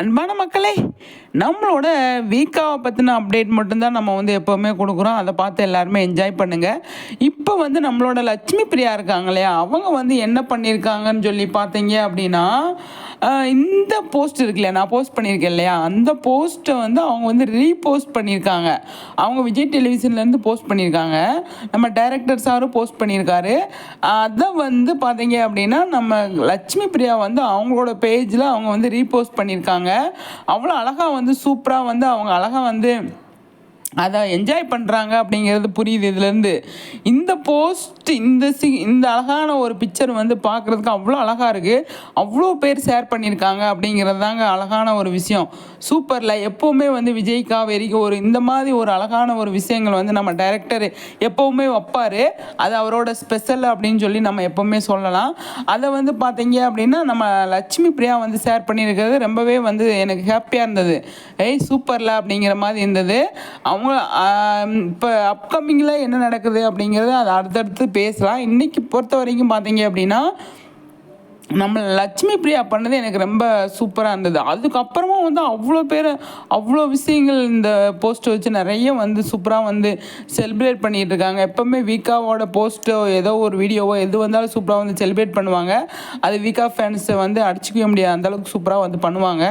அன்பான மக்களே நம்மளோட வீக்காவை பற்றின அப்டேட் மட்டும்தான் நம்ம வந்து எப்போவுமே கொடுக்குறோம். அதை பார்த்து எல்லாருமே என்ஜாய் பண்ணுங்கள் இப்போ வந்து நம்மளோட லட்சுமி பிரியா இருக்காங்க இல்லையா? அவங்க வந்து என்ன பண்ணியிருக்காங்கன்னு சொல்லி பார்த்தீங்க அப்படின்னா இந்த போஸ்ட் இருக்கு இல்லையா? நான் போஸ்ட் பண்ணியிருக்கேன் இல்லையா? அந்த போஸ்ட்டை வந்து அவங்க வந்து ரீபோஸ்ட் பண்ணியிருக்காங்க. அவங்க விஜய் டெலிவிஷன்லேருந்து போஸ்ட் பண்ணியிருக்காங்க. நம்ம டைரக்டர் சாரும் போஸ்ட் பண்ணியிருக்காரு. அதை வந்து பார்த்தீங்க அப்படின்னா நம்ம லட்சுமி பிரியா வந்து அவங்களோட பேஜில் அவங்க வந்து ரீபோஸ்ட் பண்ணியிருக்காங்க. அவ்வளோ அழகாக வந்து சூப்பராக வந்து அவங்க அழகாக வந்து அதை என்ஜாய் பண்ணுறாங்க அப்படிங்கிறது புரியுது இதுலேருந்து. இந்த போஸ்ட் இந்த சி இந்த அழகான ஒரு பிக்சர் வந்து பார்க்குறதுக்கு அவ்வளோ அழகாக இருக்குது அவ்வளோ பேர் ஷேர் பண்ணியிருக்காங்க அப்படிங்கிறது தாங்க அழகான ஒரு விஷயம். சூப்பரில் எப்போவுமே வந்து விஜய்க்கா காவேரிக்கு ஒரு இந்த மாதிரி ஒரு அழகான ஒரு விஷயங்கள் வந்து நம்ம டைரக்டர் எப்போவுமே வைப்பார். அது அவரோட ஸ்பெஷல் அப்படின்னு சொல்லி நம்ம எப்போவுமே சொல்லலாம். அதை வந்து பார்த்தீங்க அப்படின்னா நம்ம லட்சுமி பிரியா வந்து ஷேர் பண்ணியிருக்கிறது ரொம்பவே வந்து எனக்கு ஹாப்பியாக இருந்தது. ஏய் சூப்பரில் அப்படிங்கிற மாதிரி இருந்தது. அவங்க இப்போ அப்கமிங்கில் என்ன நடக்குது அப்படிங்கிறத அதை அடுத்தடுத்து பேசலாம். இன்றைக்கி பொறுத்த வரைக்கும் பார்த்தீங்க அப்படின்னா நம்ம லட்சுமி பிரியா பண்ணது எனக்கு ரொம்ப சூப்பராக இருந்தது. அதுக்கப்புறமா வந்து அவ்வளோ பேர் அவ்வளோ விஷயங்கள் இந்த போஸ்ட்டை வச்சு நிறைய வந்து சூப்பராக வந்து செலிப்ரேட் பண்ணிகிட்டு இருக்காங்க. எப்போவுமே வீக்காவோட போஸ்ட்டோ ஏதோ ஒரு வீடியோவோ எது வந்தாலும் சூப்பராக வந்து செலிப்ரேட் பண்ணுவாங்க. அது வீக்கா ஃபேன்ஸை வந்து அடிச்சிக்கவே முடியாது. அந்தளவுக்கு சூப்பராக வந்து பண்ணுவாங்க.